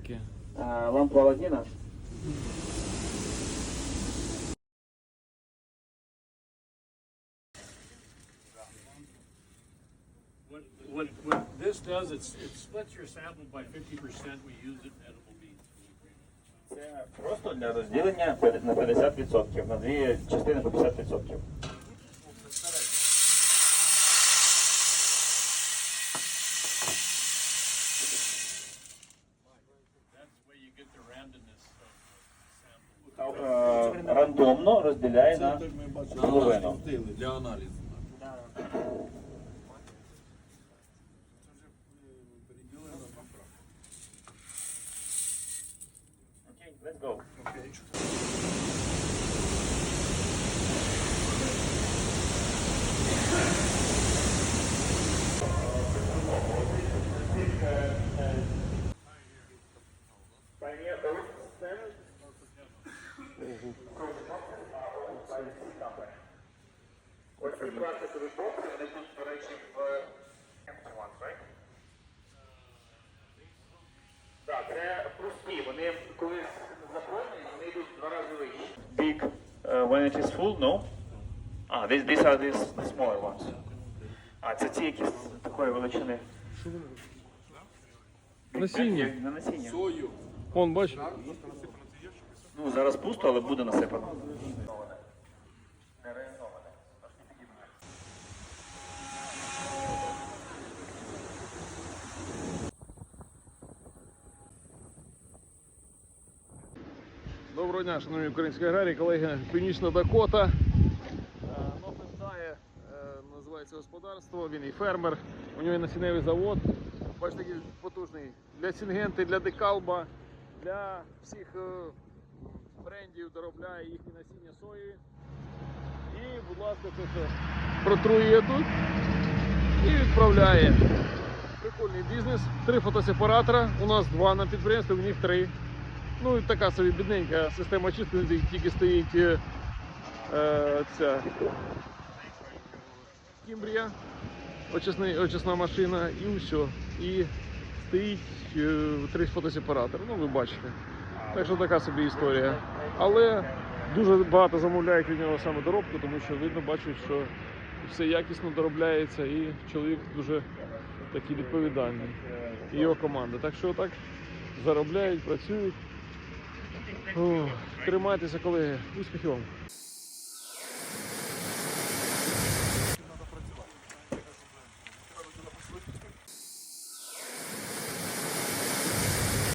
баки. А, лампу Аладдина. What, what, what this does, it's, it splits your sample by fifty percent, we use it in edible beans. Це просто для розділення пе- на 50%, на дві частини по 50%. Рандомно розділяє на половину. для аналізу. Ось ці пластикові бокси, вони тут, до речі, в ones, right? Так, це пусті. Вони коли заповнені, вони йдуть два рази вище. Big uh, when it is full, no? А, these, these are these the smaller ones. А, це ті, які з такої величини. Насіння. На насіння. Сою. Вон, бач, Ну, зараз пусто, але буде насипано. Доброго дня, шановні українські аграрії, колеги, Північна Дакота. Е, називається господарство, він і фермер, у нього є насінневий завод. Бачите, такий потужний для Сінгенти, для Декалба, для всіх е, брендів доробляє їхні насіння сої. І, будь ласка, це все протрує тут і відправляє. Прикольний бізнес. Три фотосепаратора. У нас два на підприємстві, у них три. Ну і така собі бідненька система чистої, тільки стоїть е, е, ця кімбрія, очисна, очисна машина і все. І стоїть е, три фотосепаратори. Ну ви бачите. Так що така собі історія. Але дуже багато замовляють від нього саме доробку, тому що видно, бачать, що все якісно доробляється і чоловік дуже такий відповідальний. І його команда. Так що так заробляють, працюють. О, тримайтеся, колеги. Успіхів вам!